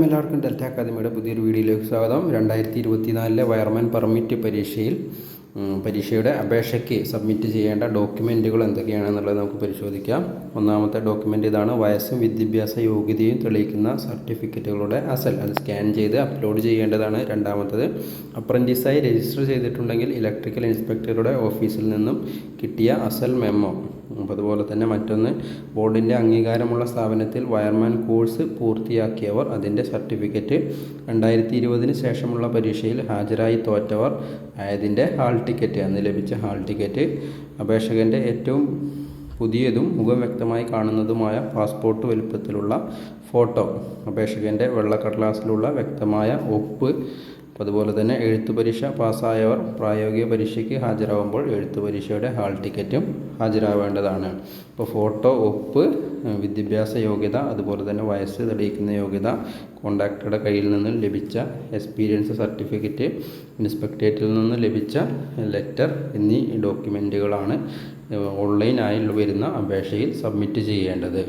എല്ലാവർക്കും ഡെൽറ്റ അക്കാദമിയുടെ പുതിയൊരു വീഡിയോയിലേക്ക് സ്വാഗതം. രണ്ടായിരത്തി ഇരുപത്തിനാലിലെ വയർമാൻ പെർമിറ്റ് പരീക്ഷയിൽ പരീക്ഷയുടെ അപേക്ഷയ്ക്ക് സബ്മിറ്റ് ചെയ്യേണ്ട ഡോക്യുമെന്റുകൾ എന്തൊക്കെയാണെന്നുള്ളത് നമുക്ക് പരിശോധിക്കാം. ഒന്നാമത്തെ ഡോക്യുമെന്റ് ഇതാണ്. വയസ്സും വിദ്യാഭ്യാസ യോഗ്യതയും തെളിയിക്കുന്ന സർട്ടിഫിക്കറ്റുകളുടെ അസൽ അത് സ്കാൻ ചെയ്ത് അപ്ലോഡ് ചെയ്യേണ്ടതാണ് രണ്ടാമത്തത്. അപ്രന്റീസായി രജിസ്റ്റർ ചെയ്തിട്ടുണ്ടെങ്കിൽ ഇലക്ട്രിക്കൽ ഇൻസ്പെക്ടറുടെ ഓഫീസിൽ നിന്നും കിട്ടിയ അസൽ മെമ്മോ. അതുപോലെ തന്നെ മറ്റൊന്ന് ബോർഡിന്റെ അംഗീകാരമുള്ള സ്ഥാപനത്തിൽ വയർമാൻ കോഴ്സ് പൂർത്തിയാക്കിയവർ അതിന്റെ സർട്ടിഫിക്കറ്റ് രണ്ടായിരത്തി ഇരുപതിന് ശേഷമുള്ള പരീക്ഷയിൽ ഹാജരായി തോറ്റവർ ആയതിന്റെ ഹാൾ ടിക്കറ്റ് അന്ന് ലഭിച്ച ഹാൾ ടിക്കറ്റ്. അപേക്ഷകന്റെ ഏറ്റവും പുതിയതും മുഖം വ്യക്തമായി കാണുന്നതുമായ പാസ്പോർട്ട് വലുപ്പത്തിലുള്ള ഫോട്ടോ. അപേക്ഷകന്റെ വെള്ളക്കടലാസിലുള്ള വ്യക്തമായ ഒപ്പ് അതുപോലെ തന്നെ എഴുത്തു പരീക്ഷ പാസ്സായവർ പ്രായോഗിക പരീക്ഷയ്ക്ക് ഹാജരാകുമ്പോൾ എഴുത്തു പരീക്ഷയുടെ ഹാൾ ടിക്കറ്റും ഹാജരാവേണ്ടതാണ്. ഇപ്പോൾ ഫോട്ടോ ഒപ്പ് വിദ്യാഭ്യാസ യോഗ്യത അതുപോലെ തന്നെ വയസ്സ് തെളിയിക്കുന്ന യോഗ്യത കോണ്ടാക്ടറുടെ കയ്യിൽ നിന്ന് ലഭിച്ച എക്സ്പീരിയൻസ് സർട്ടിഫിക്കറ്റ് ഇൻസ്പെക്ടറേറ്റിൽ നിന്ന് ലഭിച്ച ലെറ്റർ എന്നീ ഡോക്യുമെന്റുകളാണ് ഓൺലൈനായി വരുന്ന അപേക്ഷയിൽ സബ്മിറ്റ് ചെയ്യേണ്ടത്.